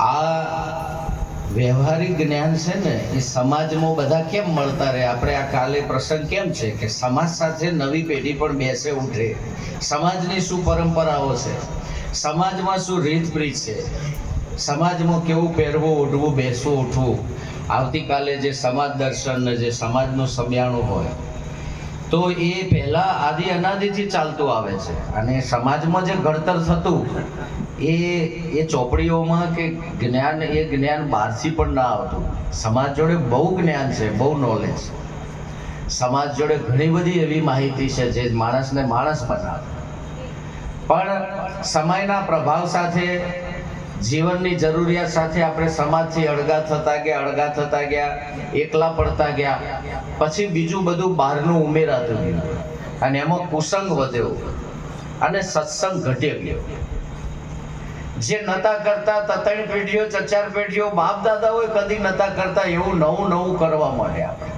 આ વ્યવહારિક જ્ઞાન છે ને, એ સમાજમાં બધા કેમ મળતા રહે? આપણે આ કાલે પ્રસંગ કેમ છે કે સમાજ સાથે નવી પેઢી પણ બેસે, ઉઠે. સમાજની શું પરંપરાઓ છે? સમાજમાં શું રીત પ્રીત છે? સમાજમાં કેવું પહેરવું, ઉઠવું, બેસવું, ઉઠવું? આવતીકાલે જે સમાજ દર્શન જે સમાજનું સમિયાણું હોય, તો એ પહેલાં આદિ અનાદિથી ચાલતું આવે છે. અને સમાજમાં જે ઘડતર થતું એ એ ચોપડીઓમાં કે જ્ઞાન, એ જ્ઞાન બહારથી પણ ના આવતું. સમાજ જોડે બહુ જ્ઞાન છે, બહુ નોલેજ સમાજ જોડે ઘણી બધી એવી માહિતી છે જે માણસને માણસ બનાવે. પણ સમયના પ્રભાવ સાથે, જીવનની જરૂરિયાત સાથે આપણે સમાજથી અળગા થતા ગયા, અળગા થતા ગયા, એકલા પડતા ગયા, પછી બીજું બધું બહારનું ઉમેરાતું ગયું. અને એમાં કુસંગ વધ્યો. અને સત્સંગ ઘટ્યો ગયો. જે નતા કરતા ત્રણ પેઢીઓ ચચાર પેઢીઓ બાપ દાદાઓએ કદી નતા કરતા એવું નવું નવું કરવા માંડ્યા આપણે.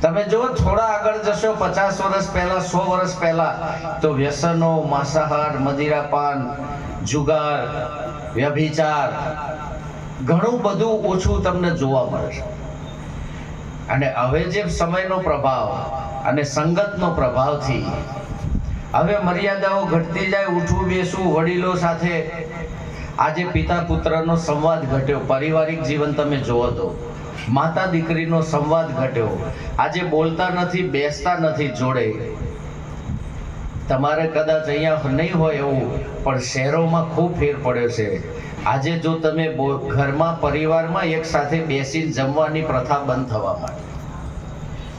તમે જો થોડા આગળ જશો, પચાસ વર્ષ પહેલા, સો વર્ષ પહેલા, તો વ્યસનો, માંસાહાર, મદિરાપાન, જુગાર, વ્યભિચાર, ઘણું બધું ઓછું તમને જોવા મળશે. અને હવે જે સમયનો પ્રભાવ અને સંગતનો પ્રભાવથી હવે મર્યાદાઓ ઘટતી જાય, ઉઠવું, બેસવું, વડીલો સાથે આજે પિતા પુત્રનો સંવાદ ઘટ્યો. પારિવારિક જીવન તમે જોવો તો. માતા દીકરીનો સંવાદ ઘટ્યો. આજે બોલતા નથી, બેસતા નથી જોડે. તમારે કદાચ અહીંયા નહીં હોય એવું, પણ શહેરોમાં ખૂબ ફેર પડ્યો છે. આજે જો તમે ઘરમાં, પરિવારમાં એક સાથે બેસીને જમવાની પ્રથા બંધ થવા માંડી.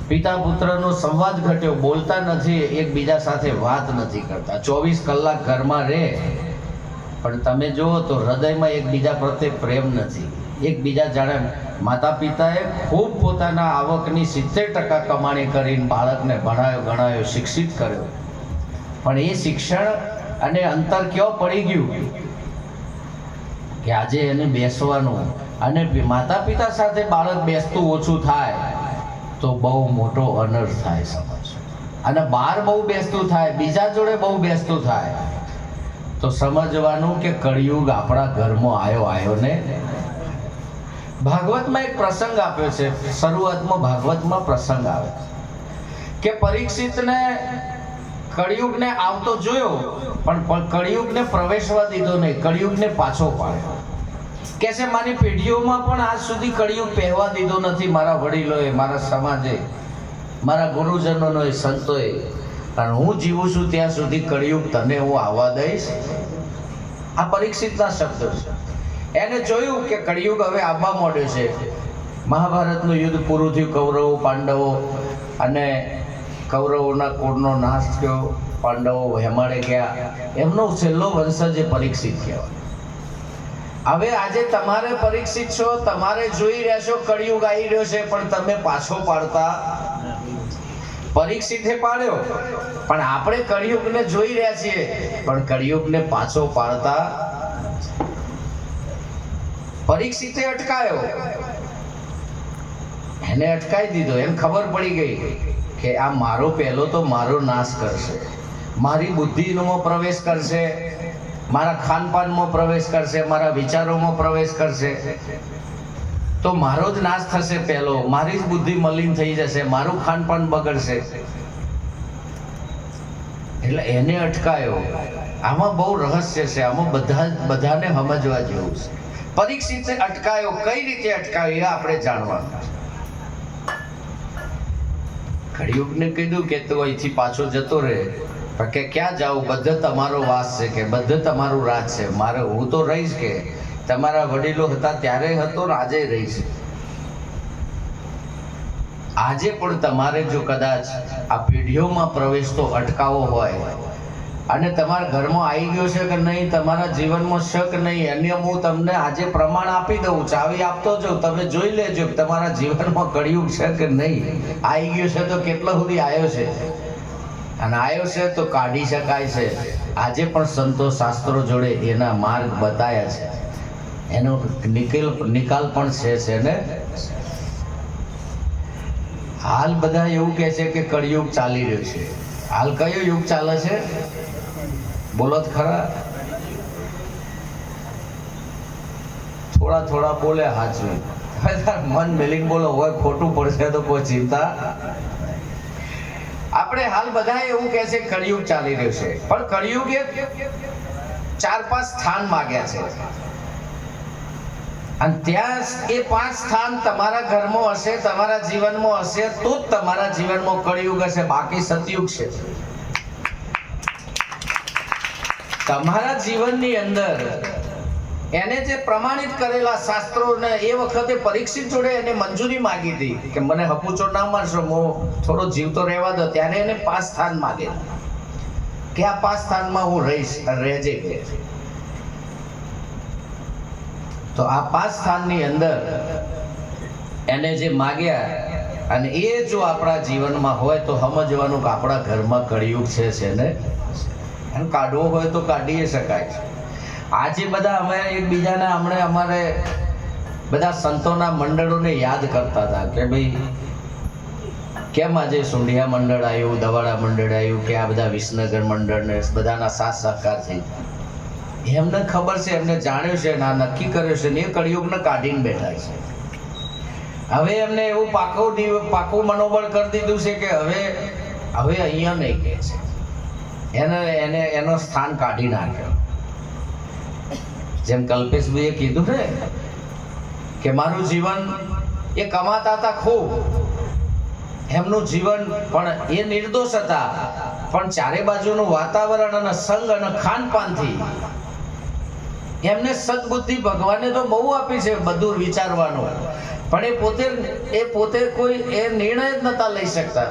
પિતા પુત્રનો સંવાદ ઘટ્યો, બોલતા નથી, એકબીજા સાથે વાત નથી કરતા. ચોવીસ કલાક ઘરમાં રહે, પણ તમે જુઓ તો હૃદયમાં એકબીજા પ્રત્યે પ્રેમ નથી. એકબીજા જાણે માતા પિતાએ ખૂબ પોતાના આવકની સિત્તેર ટકા કમાણી કરીને બાળકને ભણાયો, ગણાયો, શિક્ષિત કર્યો. પણ એ શિક્ષણ અને અંતર કયો પડી ગયું? કે આજે એને બેસવાનું અને માતા પિતા સાથે બાળક બેસતું ઓછું થાય. તો બહુ મોટો અનર્થ થાય સમજ અને બહાર બહુ બેસતું થાય, બીજા જોડે બહુ બેસતું થાય. તો સમજવાનું કે કળિયુગ આપણા ઘરમાં આવ્યો આવ્યો ને? ભાગવતમાં એક પ્રસંગ આપ્યો છે. શરૂઆતમાં ભાગવતમાં પ્રસંગ આવે કે પરીક્ષિતને કળિયુગને આવતો જોયો, પણ કળિયુગને પ્રવેશવા દીધો નહીં, કળિયુગને પાછો પાડ્યો. કે છે, મારી પેઢીઓમાં પણ આજ સુધી કળિયુગ પહેવા દીધો નથી મારા વડીલોએ, મારા સમાજે, મારા ગુરુજનોએ સંતોએ. પણ હું જીવું છું ત્યાં સુધી કળિયુગ તને હું આવવા દઈશ. આ પરીક્ષિતના શબ્દો છે. એને જોયું કે કળિયુગ હવે આવવા માંડ્યો છે. મહાભારતનું યુદ્ધ પૂરું થયું, કૌરવો, પાંડવો અને કૌરવોના કુળનો નાશ થયો. પાંડવો હેમાડે ગયા. એમનો છેલ્લો વંશજ પરીક્ષિત કહેવાય. હવે આજે તમારે પરીક્ષિત છો, તમારે જોઈ રહ્યા છો, કળિયુગ આવી રહ્યો છે, પણ તમે પાછો પાડતા પરીક્ષિતે પાડ્યો. પણ આપણે કળિયુગને જોઈ રહ્યા છીએ, પણ કળિયુગને પાછો પાડતા પરીક્ષિતે અટકાયો. એને અટકાઈ દીધો એને ખબર પડી ગઈ કે આ મારો પહેલો તો મારો નાશ કરશે. મારી બુદ્ધિનો પ્રવેશ કરશે. મારા ખાનપાનમાં પ્રવેશ કરશે, મારા વિચારોમાં પ્રવેશ કરશે. તો મારો જ નાશ થશે પહેલો. મારી જ બુદ્ધિ મલિન થઈ જશે, મારું ખાનપાન બગડશે. એટલે એને અટકાયો. આમાં બહુ રહસ્ય છે, આમાં બધા બધાને સમજવા જેવું છે. પરીક્ષિત અટકાયો, કઈ રીતે અટકાયો એ આપણે જાણવાનું. કળિયુગને કીધું કે તું અહીંથી પાછો જતો રહે. કે ક્યાં જાઉં? બધે તમારો વાસ છે કે બધે તમારું રાજ છે. મારે હું તો રહીશ કે? તમારા વડીલો હતા ત્યારે હતો ને આજે રહીશ. આજે પણ તમારે જો કદાચ આ પેઢીઓમાં પ્રવેશ તો અટકાવો હોય અને તમારા ઘરમાં આવી ગયો છે કે નહીં, તમારા જીવનમાં શક નહીં, એની હું તમને આજે પ્રમાણ આપી દઉં, ચાવી આપતો જો તમે જોઈ લેજો કે તમારા જીવનમાં કળિયુગ છે કે નહીં. આવી ગયો છે તો કેટલો સુધી આવ્યો છે? અને આવ્યો છે તો કાઢી શકાય છે. આજે પણ સંતો શાસ્ત્રો જોડે એના માર્ગ બતાયા છે. એનો નિકેલ નિકાલ પણ છે છે ને? હાલ બધા એવું કહે છે કે કળિયુગ ચાલી રહ્યો છે. હાલ કયો યુગ ચાલે છે? બોલો જ ખરા. થોડા થોડા બોલે હાચું મન મેલીને બોલો હોય ખોટું પડશે તો કોઈ ચિંતા આપણે હાલ બધા એવું કહે છે, કળિયુગ ચાલી રહ્યું છે. પણ કળિયુગે ચાર પાંચ સ્થાન માગ્યા છે. અને ત્યાં એ પાંચ સ્થાન તમારા ઘરમાં હશે, તમારા જીવનમાં હશે, તો જ તમારા જીવનમાં કળિયુગ હશે. બાકી સતયુગ છે. તમારા જીવનની અંદર એને જે પ્રમાણિત કરેલા શાસ્ત્રોને એ વખતે પરીક્ષિત જોડે એને મંજૂરી માગી હતી કે મને હપુચો ના મારશો, હું થોડો જીવતો રહેવા દો ત્યારે એને પાંચ સ્થાન માગે. કે આ પાંચ સ્થાનમાં હું રહીશ? રહેજે કે. તો આ પાંચ સ્થાનની અંદર એને જે માગ્યા અને એ જો આપણા જીવનમાં હોય તો સમજવાનું કે આપણા ઘરમાં કળિયુગ છે ને? કાઢવો હોય તો કાઢી શકાય. છે આજે બધા અમે એકબીજાને હમણે અમારે બધા સંતોના મંડળોને યાદ કરતા હતા કે ભાઈ, કેમ આજે સુંઢિયા મંડળ આવ્યું, દવાડા મંડળ આવ્યું કે આ બધા વિસનગર મંડળ ને બધાના સાથ સહકાર થઈ એમને ખબર છે, એમને જાણ્યું છે, ને નક્કી કર્યું છે ને એ કળિયુગને કાઢીને બેઠા છે. હવે એમને એવું પાકું પાકું મનોબળ કરી દીધું છે કે હવે હવે અહીંયા નહીં કહે છે. એને એને, એનો સ્થાન કાઢી નાખ્યો. જેમ કલ્પેશભાઈએ કીધું ને કે મારું જીવન એ કમાતા હતા ખૂબ. એમનું જીવન પણ એ નિર્દોષ હતા. પણ ચારે બાજુનું વાતાવરણ અને સંગ અને ખાનપાનથી એમને સદબુદ્ધિ ભગવાને તો બહુ આપી છે બધું વિચારવાનું. પણ એ પોતે એ પોતે કોઈ એ નિર્ણય જ નતા લઈ શકતા.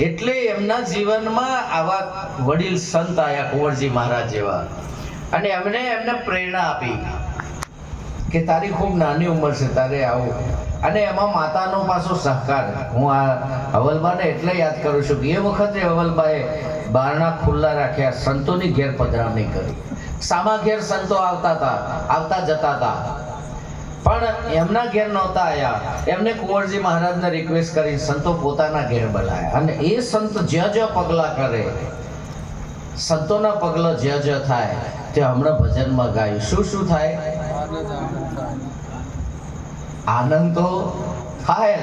એટલે એમના જીવનમાં આવા વડીલ સંત આયા કુંવરજી મહારાજ જેવા. અને એમને એમને પ્રેરણા આપી કે તારી ખૂબ નાની ઉંમર છે, તારે આવું. અને એમાં માતાનો પાછો સહકાર. હું આ હવલબાને એટલે યાદ કરું છું કે એ વખતે હવલબાએ બારણા ખુલ્લા રાખ્યા, સંતોની ઘેર પધરામણી કરી. સામા ઘેર સંતો આવતા હતા, આવતા જતા હતા. પણ એમના ઘેર નહોતા આવ્યા એમને કુંવરજી મહારાજને રિક્વેસ્ટ કરી સંતો પોતાના ઘેર બોલાયા. અને એ સંત જ્યાં જ્યાં પગલાં કરે, સંતોના પગલા જ્યાં જ્યાં થાય તે હમણાં ભજનમાં ગાયું. શું શું થાય? આનંદ તો થાય.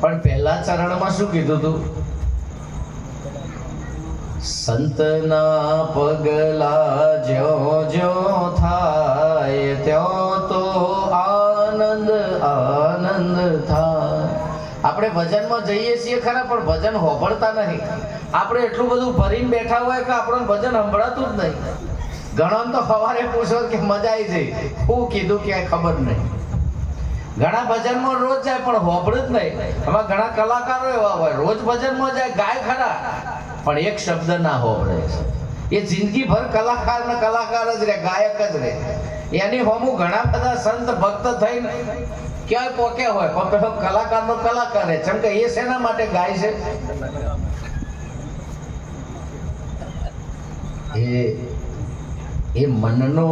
પણ પહેલા ચરણમાં શું કીધું તું? સંતના પગલા જ્યો જ્યો થાય, ત્યો તો આનંદ આનંદ થાય. આપણે ભજનમાં જઈએ છીએ ખરા, પણ ભજન હોભળતા નહીં. આપણે એટલું બધું ભરીને બેઠા હોય કે આપણને ભજન સંભળાતું જ નહીં. ઘણો તો સવારે પૂછો કે મજા આવી જઈ હું કીધું કે ખબર નહીં. ઘણા ભજનમાં રોજ જાય, પણ હોભળે જ નહીં. એમાં ઘણા કલાકારો એવા હોય, રોજ ભજનમાં જાય, ગાય ખરા, પણ એક શબ્દ ના હોભળે. એ જિંદગીભર કલાકાર ને કલાકાર જ રહે, ગાયક જ રહે. એની હોમું ઘણા બધા સંત ભક્ત થઈને ક્યાંય પોકે હોય, પણ પેલો કલાકારનો કલાકાર રહે. જેમ કે એ શેના માટે ગાય છે? એ એ મનનો,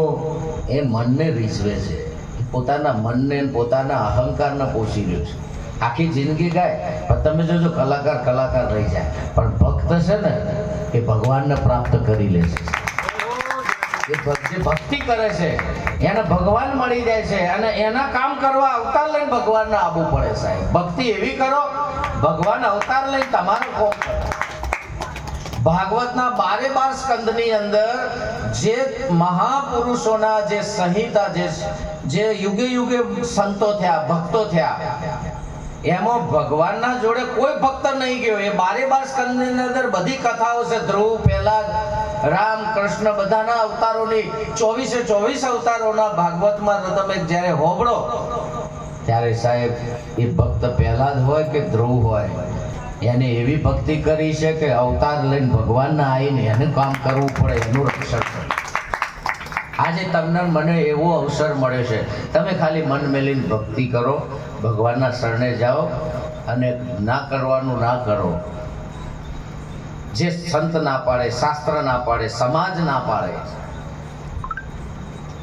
એ મનને રીઝવે છે. પોતાના મનને પોતાના અહંકારને પોષી રહ્યો છે. આખી જિંદગી ગાય, પણ તમે જોજો કલાકાર કલાકાર રહી જાય. પણ ભક્ત છે ને, એ ભગવાનને પ્રાપ્ત કરી લે છે. એ ભક્તિ ભક્તિ કરે છે, એને ભગવાન મળી જાય છે અને એના કામ કરવા અવતાર લઈને ભગવાનને આવવું પડે સાહેબ. ભક્તિ એવી કરો, ભગવાન અવતાર લઈને તમારું કોમ કરે. ભાગવતના બારે બાર સ્કંદની અંદર જે મહાપુરુષોના જે સંહિતા, જે જે યુગે યુગે સંતો થયા, ભક્તો થયા, એમાં ભગવાનના જોડે કોઈ ભક્ત નહીં ગયો. એ બારે બાર સ્કંદની અંદર બધી કથાઓ છે. ધ્રુવ, પહેલા રામ, કૃષ્ણ બધાના અવતારોની ચોવીસે ચોવીસ અવતારોના ભાગવતમાં તમે જ્યારે હોબળો ત્યારે સાહેબ, એ ભક્ત પહેલા જ હોય કે ધ્રુવ હોય? એને એવી ભક્તિ કરી છે કે અવતાર લઈને ભગવાનના આવીને એનું કામ કરવું પડે, એનું રક્ષણ કરવું આજે તમને મને એવો અવસર મળ્યો છે. તમે ખાલી મન મેલીને ભક્તિ કરો, ભગવાનના શરણે જાઓ અને ના કરવાનું ના કરો. જે સંત ના પાડે, શાસ્ત્ર ના પાડે, સમાજ ના પાડે,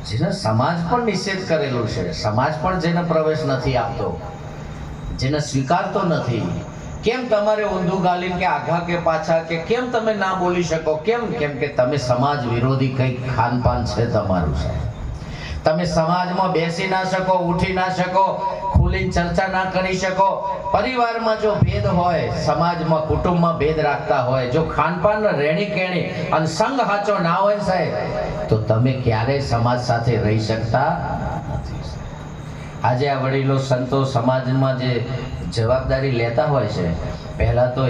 જેને સમાજ પણ નિષેધ કરેલું છે. સમાજ પણ જેને પ્રવેશ નથી આપતો, જેને સ્વીકારતો નથી કેમ તમારે ઊંધું ગાલીને કે આઘા કે પાછા કે કેમ તમે ના બોલી શકો? કેમ? કેમ કે તમે સમાજ વિરોધી કંઈક ખાનપાન છે તમારું છે તમે સમાજમાં બેસી ના શકો, ઉઠી ના શકો, ખુલીને ચર્ચા ના કરી શકો. પરિવારમાં જો ભેદ હોય, સમાજમાં, કુટુંબમાં ભેદ રાખતા હોય, જો ખાનપાન રેણી કેણી અને સંઘ હાચો ના હોય સાહેબ, તો તમે ક્યારેય સમાજ સાથે રહી શકતા આજે આ વડીલો સંતો સમાજમાં જે જવાબદારી લેતા હોય છે પહેલાં તો